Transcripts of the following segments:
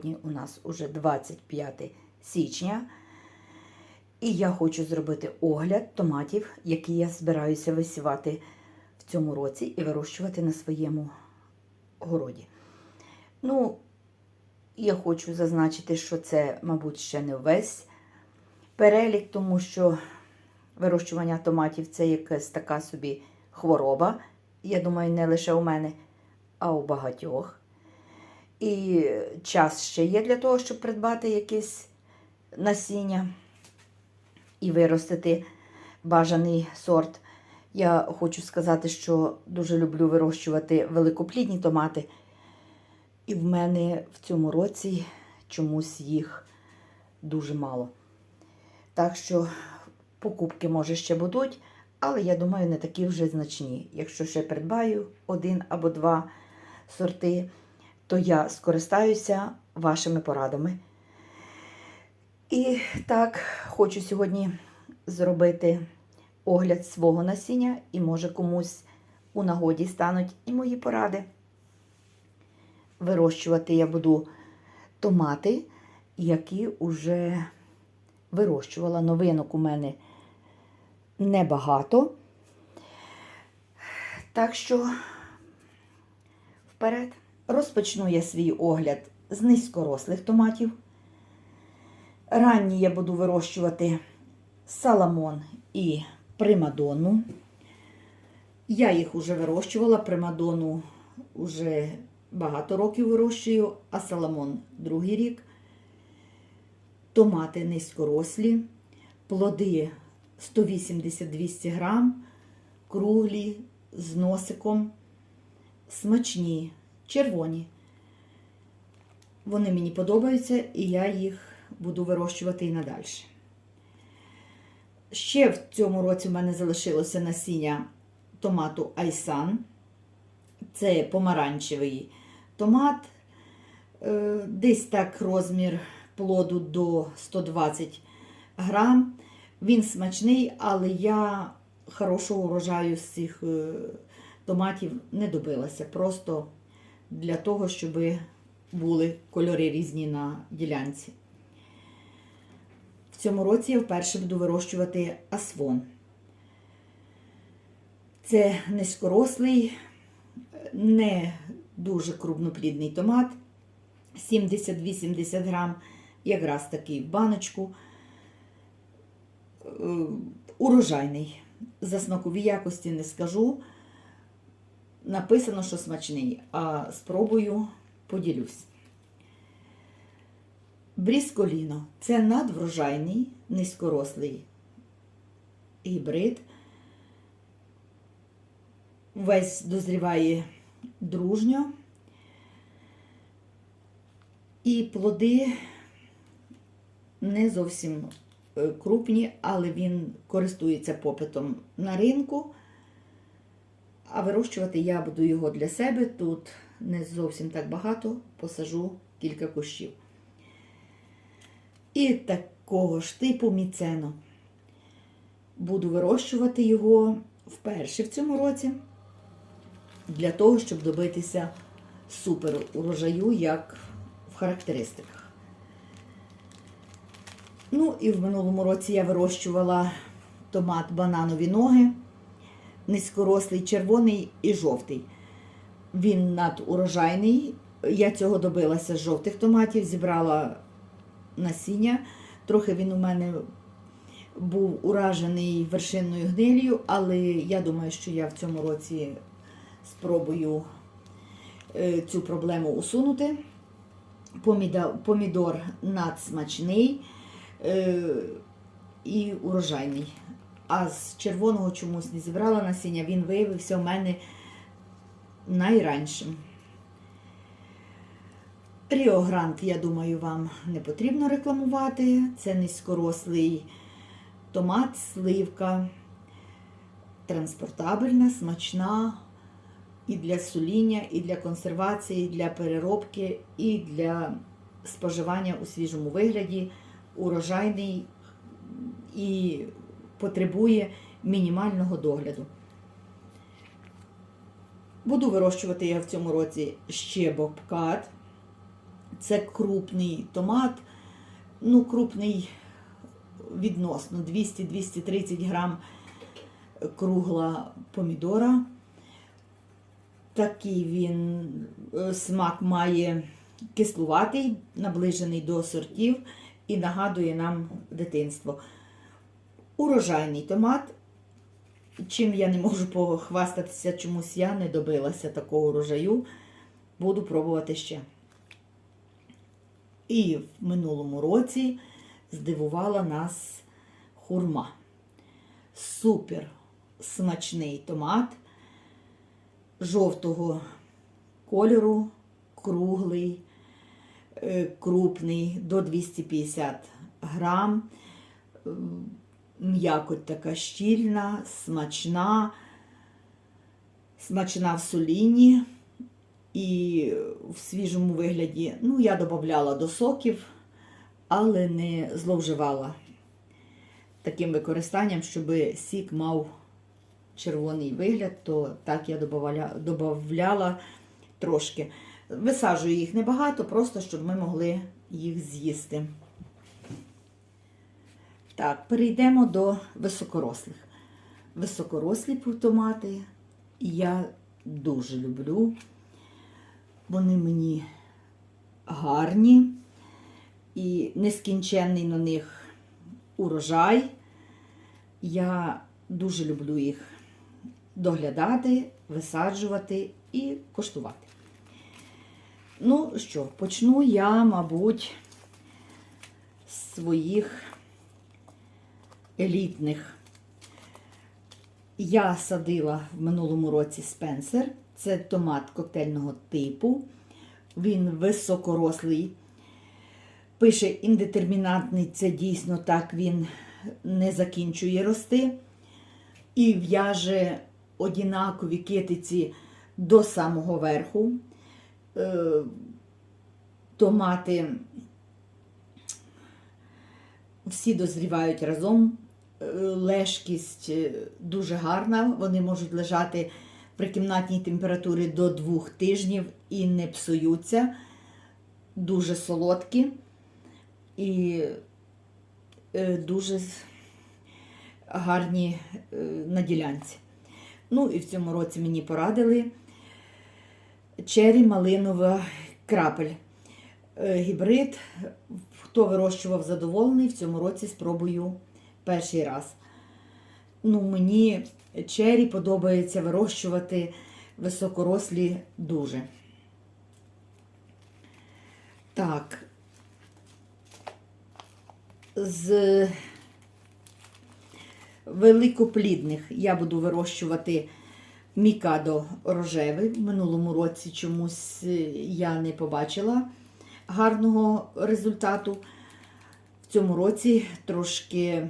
Сьогодні у нас уже 25 січня, і я хочу зробити огляд томатів, які я збираюся висівати в цьому році і вирощувати на своєму городі. Ну, я хочу зазначити, що це, мабуть, ще не весь перелік, тому що вирощування томатів це якась така собі хвороба. Я думаю, не лише у мене, а у багатьох. І час ще є для того, щоб придбати якесь насіння і виростити бажаний сорт. Я хочу сказати, що дуже люблю вирощувати великоплідні томати. І в мене в цьому році чомусь їх дуже мало. Так що покупки, може, ще будуть, але я думаю, не такі вже значні. Якщо ще придбаю один або два сорти, то я скористаюся вашими порадами. І так, хочу сьогодні зробити огляд свого насіння, і може комусь у нагоді стануть і мої поради. Вирощувати я буду томати, які вже вирощувала. Новинок у мене небагато. Так що вперед. Розпочну я свій огляд з низькорослих томатів. Ранні я буду вирощувати саламон і примадонну. Я їх вже вирощувала, примадонну вже багато років вирощую, а саламон другий рік. Томати низькорослі, плоди 180-200 грам, круглі з носиком, смачні, червоні. Вони мені подобаються, і я їх буду вирощувати і надалі. Ще в цьому році в мене залишилося насіння томату Айсан. Це помаранчевий томат. Е, Десь так розмір плоду до 120 грам. Він смачний, але я хорошого урожаю з цих е, томатів не добилася. Просто для того, щоб були кольори різні на ділянці. В цьому році я вперше буду вирощувати асфон. Це низькорослий, не дуже крупноплідний томат. 70-80 грам, якраз такий в баночку. Е, Урожайний. За якості не скажу. Написано, що смачний, а спробую поділюсь. Брісколіно це надврожайний, низькорослий гібрид. Весь дозріває дружньо. І плоди не зовсім е, крупні, але він користується попитом на ринку. А вирощувати я буду його для себе. Тут не зовсім так багато, посажу кілька кущів. І такого ж типу міцено. Буду вирощувати його вперше в цьому році, для того, щоб добитися супер урожаю, як в характеристиках. Ну, і в минулому році я вирощувала томат бананові ноги низькорослий, червоний і жовтий. Він надурожайний. Я цього добилася з жовтих томатів, зібрала насіння. Трохи він у мене був уражений вершинною гнилью, але я думаю, що я в цьому році спробую е, цю проблему усунути. Помідор надсмачний е, і урожайний а з червоного чомусь не зібрала насіння, він виявився у мене найраншим. Ріогрант, я думаю, вам не потрібно рекламувати. Це низькорослий томат, сливка, транспортабельна, смачна і для соління, і для консервації, і для переробки, і для споживання у свіжому вигляді, урожайний і потребує мінімального догляду. Буду вирощувати я в цьому році ще бобкат. Це крупний томат, ну, крупний відносно 200-230 грам кругла помідора. Такий він е, смак має кислуватий, наближений до сортів і нагадує нам дитинство. Урожайний томат. Чим я не можу похвастатися, чомусь я не добилася такого урожаю. Буду пробувати ще. І в минулому році здивувала нас хурма. Супер смачний томат жовтого кольору, круглий, е, крупний, до 250 грам. М'якоть така щільна, смачна, смачна в соліні і в свіжому вигляді. Ну, я додавала до соків, але не зловживала таким використанням, щоб сік мав червоний вигляд, то так я додавала трошки. Висаджую їх небагато, просто щоб ми могли їх з'їсти. Так, перейдемо до високорослих. Високорослі томати я дуже люблю. Вони мені гарні і нескінченний на них урожай. Я дуже люблю їх доглядати, висаджувати і коштувати. Ну що, почну я, мабуть, з своїх елітних. Я садила в минулому році спенсер. Це томат коктейльного типу. Він високорослий. Пише індетермінантний, це дійсно так він не закінчує рости. І в'яже однакові китиці до самого верху. Е, Томати всі дозрівають разом. Е, Лежкість е, дуже гарна. Вони можуть лежати при кімнатній температурі до двох тижнів і не псуються. Дуже солодкі і е, дуже гарні на ділянці. Ну, і в цьому році мені порадили чері малинова крапель. Гібрид, хто вирощував задоволений, в цьому році спробую перший раз. Ну, Мені чері подобається вирощувати високорослі дуже. Так, з великоплідних я буду вирощувати мікадо рожевий. В минулому році чомусь я не побачила гарного результату. В цьому році трошки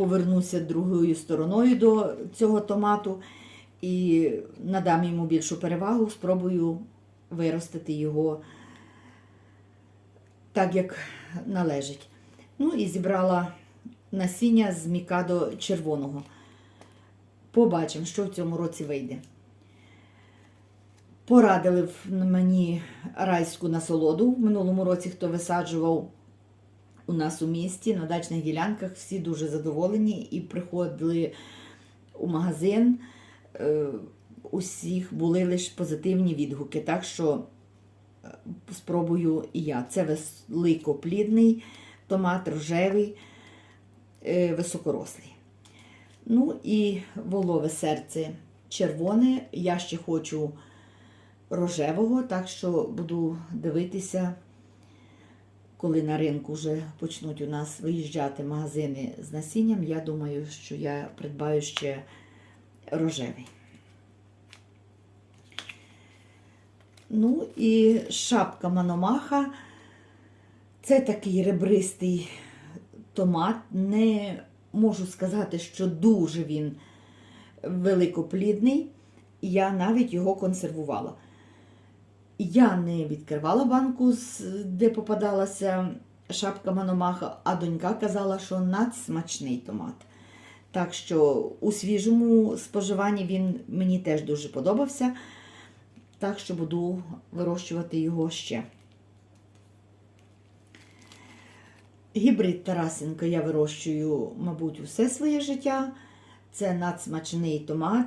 повернуся другою стороною до цього томату і надам йому більшу перевагу, спробую виростити його так, як належить. Ну і зібрала насіння з мікадо червоного. Побачимо, що в цьому році вийде. Порадили мені райську насолоду. В минулому році, хто висаджував у нас у місті на дачних ділянках, всі дуже задоволені і приходили у магазин. Е, усіх були лише позитивні відгуки. Так що е, спробую і я. Це великоплідний томат рожевий, е, високорослий. Ну і волове серце червоне. Я ще хочу рожевого, так що буду дивитися, коли на ринку вже почнуть у нас виїжджати магазини з насінням. Я думаю, що я придбаю ще рожевий. Ну і шапка Мономаха. Це такий ребристий томат. Не можу сказати, що дуже він великоплідний. Я навіть його консервувала. Я не відкривала банку, де попадалася шапка Мономаха, а донька казала, що надсмачний томат. Так що у свіжому споживанні він мені теж дуже подобався. Так що буду вирощувати його ще. Гібрид Тарасенко я вирощую, мабуть, усе своє життя. Це надсмачний томат.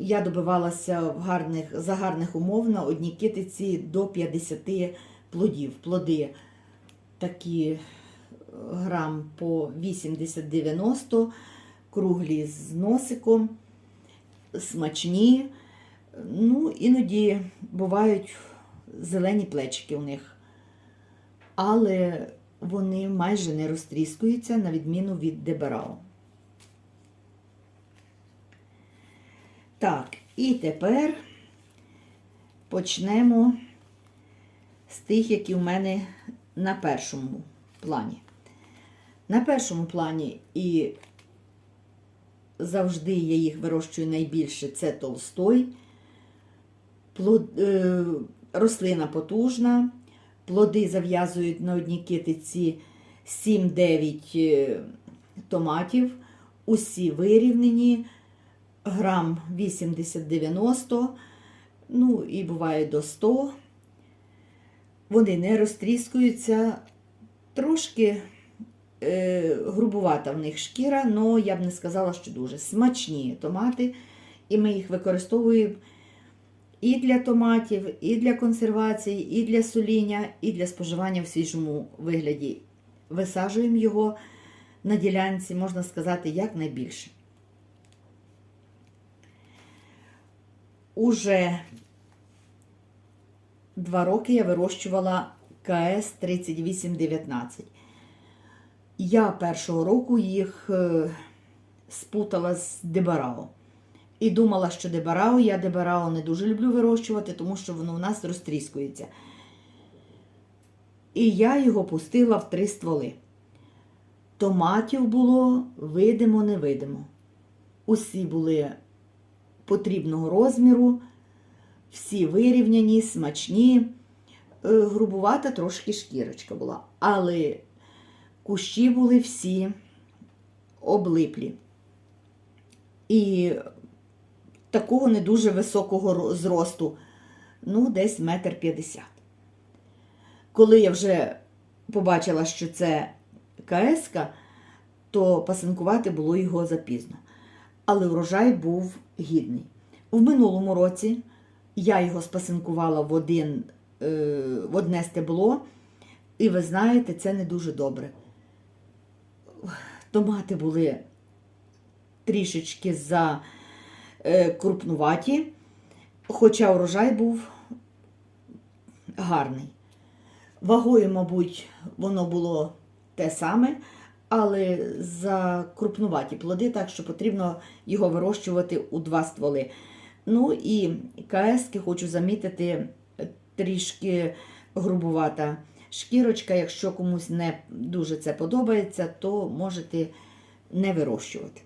Я добивалася в гарних, за гарних умов на одній китиці до 50 плодів. Плоди такі е, грам по 80-90, круглі з носиком, смачні. Ну, іноді бувають зелені плечики у них. Але вони майже не розтріскуються, на відміну від Дебарао. Так, і тепер почнемо з тих, які в мене на першому плані. На першому плані і завжди я їх вирощую найбільше це толстой. Плод, е, рослина потужна, плоди зав'язують на одній китиці 7-9 е, томатів, усі вирівнені, грам 80-90, ну і буває до 100. Вони не розтріскуються, трошки е, грубувата в них шкіра, але я б не сказала, що дуже смачні томати, і ми їх використовуємо і для томатів, і для консервації, і для соління, і для споживання в свіжому вигляді. Висаджуємо його на ділянці, можна сказати, якнайбільше. Уже два роки я вирощувала КС 3819. Я першого року їх е, спутала з Дебарао. І думала, що Дебарао, я Дебарао не дуже люблю вирощувати, тому що воно в нас розтріскується. І я його пустила в три стволи. Томатів було видимо-невидимо. Усі були потрібного розміру, всі вирівняні, смачні, Е, грубувата трошки шкірочка була. Але кущі були всі облиплі. І такого не дуже високого зросту, ну, десь метр п'ятдесят. Коли я вже побачила, що це КС, то пасинкувати було його запізно. Але врожай був гідний. В минулому році я його спасинкувала в, один, е, в одне стебло, і ви знаєте, це не дуже добре. Томати були трішечки за е, крупнуваті, хоча урожай був гарний. Вагою, мабуть, воно було те саме, але за крупнуваті плоди, так що потрібно його вирощувати у два стволи. Ну і КСки хочу замітити трішки грубувата шкірочка. Якщо комусь не дуже це подобається, то можете не вирощувати.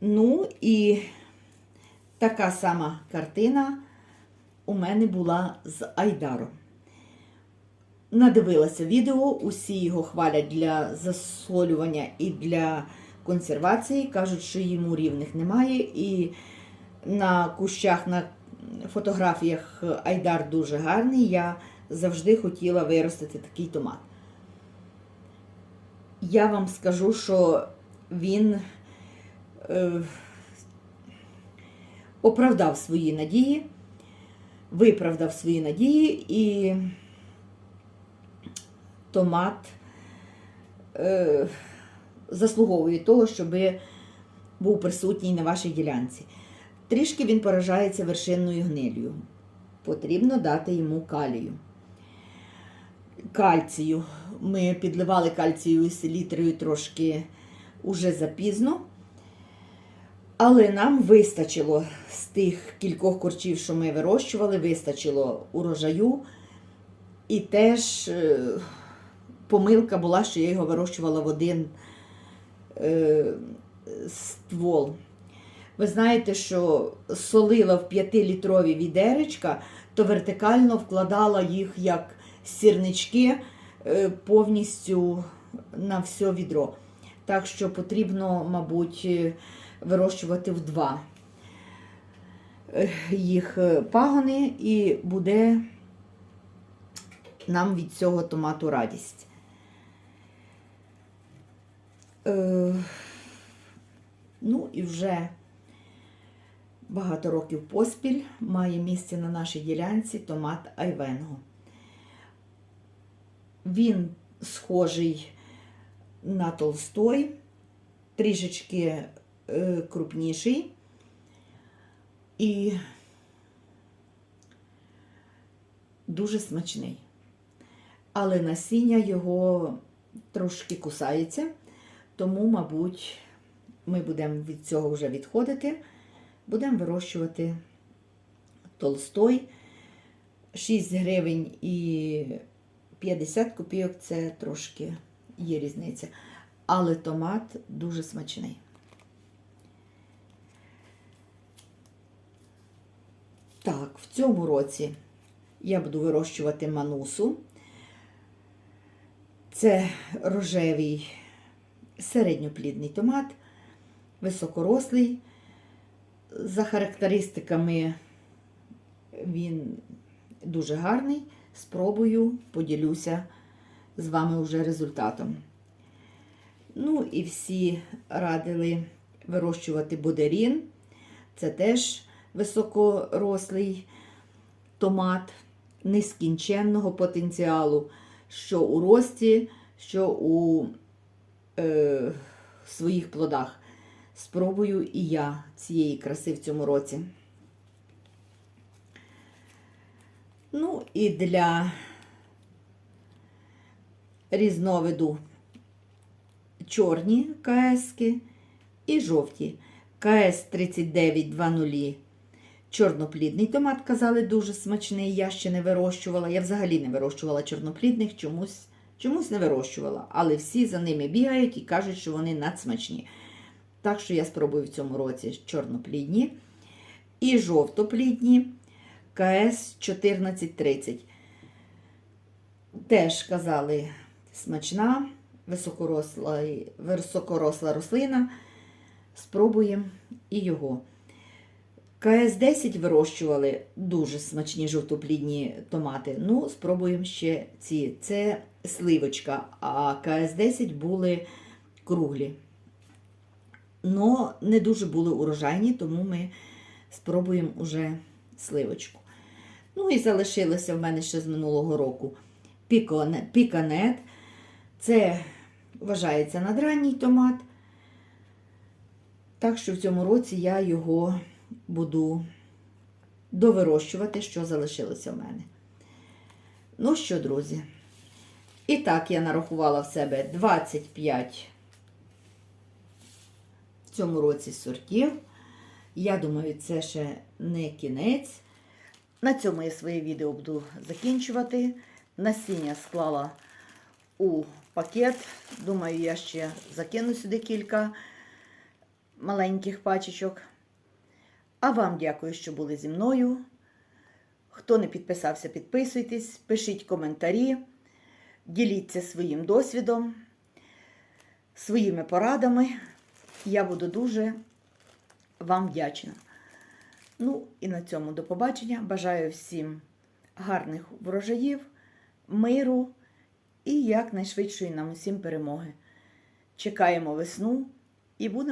Ну і така сама картина у мене була з Айдаром. Надивилася відео, усі його хвалять для засолювання і для консервації. Кажуть, що йому рівних немає. І на кущах, на фотографіях Айдар дуже гарний. Я завжди хотіла виростити такий томат. Я вам скажу, що він е, оправдав свої надії, виправдав свої надії і томат е, заслуговує того, щоб був присутній на вашій ділянці. Трішки він поражається вершинною гнилью. Потрібно дати йому калію. Кальцію. Ми підливали кальцію селітрою трошки уже запізно. Але нам вистачило з тих кількох корчів, що ми вирощували, вистачило урожаю. І теж е, помилка була, що я його вирощувала в один е, ствол. Ви знаєте, що солила в 5-літрові відеречка, то вертикально вкладала їх як сірнички е, повністю на все відро. Так що потрібно, мабуть, е, вирощувати в два е, їх е, пагони і буде нам від цього томату радість. Е, ну і вже багато років поспіль має місце на нашій ділянці томат Айвенго. Він схожий на толстой, трішечки е, крупніший. І дуже смачний. Але насіння його трошки кусається, тому, мабуть, ми будемо від цього вже відходити. Будемо вирощувати толстой 6 гривень і 50 копійок це трошки є різниця. Але томат дуже смачний. Так, в цьому році я буду вирощувати манусу. Це рожевий середньоплідний томат, високорослий. За характеристиками він дуже гарний. Спробую, поділюся з вами вже результатом. Ну і всі радили вирощувати бодерін. Це теж високорослий томат нескінченного потенціалу, що у рості, що у е, своїх плодах. Спробую і я цієї краси в цьому році. Ну і для різновиду чорні КСки і жовті. КС 3920. Чорноплідний томат, казали, дуже смачний. Я ще не вирощувала. Я взагалі не вирощувала чорноплідних, чомусь, чомусь не вирощувала. Але всі за ними бігають і кажуть, що вони надсмачні. Так що я спробую в цьому році чорноплідні і жовтоплідні КС 1430. Теж казали, смачна, високоросла, високоросла рослина. Спробуємо і його. КС-10 вирощували дуже смачні жовтоплідні томати. Ну, спробуємо ще ці. Це сливочка, а КС-10 були круглі. Но не дуже були урожайні, тому ми спробуємо уже сливочку. Ну і залишилося в мене ще з минулого року піканет. Це вважається надранній томат. Так що в цьому році я його буду довирощувати, що залишилося в мене. Ну що, друзі, і так я нарахувала в себе 25 в цьому році сортів. Я думаю, це ще не кінець. На цьому я своє відео буду закінчувати. Насіння склала у пакет. Думаю, я ще закину сюди кілька маленьких пачечок. А вам дякую, що були зі мною. Хто не підписався, підписуйтесь, пишіть коментарі, діліться своїм досвідом, своїми порадами. Я буду дуже вам вдячна. Ну і на цьому до побачення. Бажаю всім гарних врожаїв, миру і якнайшвидшої нам усім перемоги. Чекаємо весну і будемо.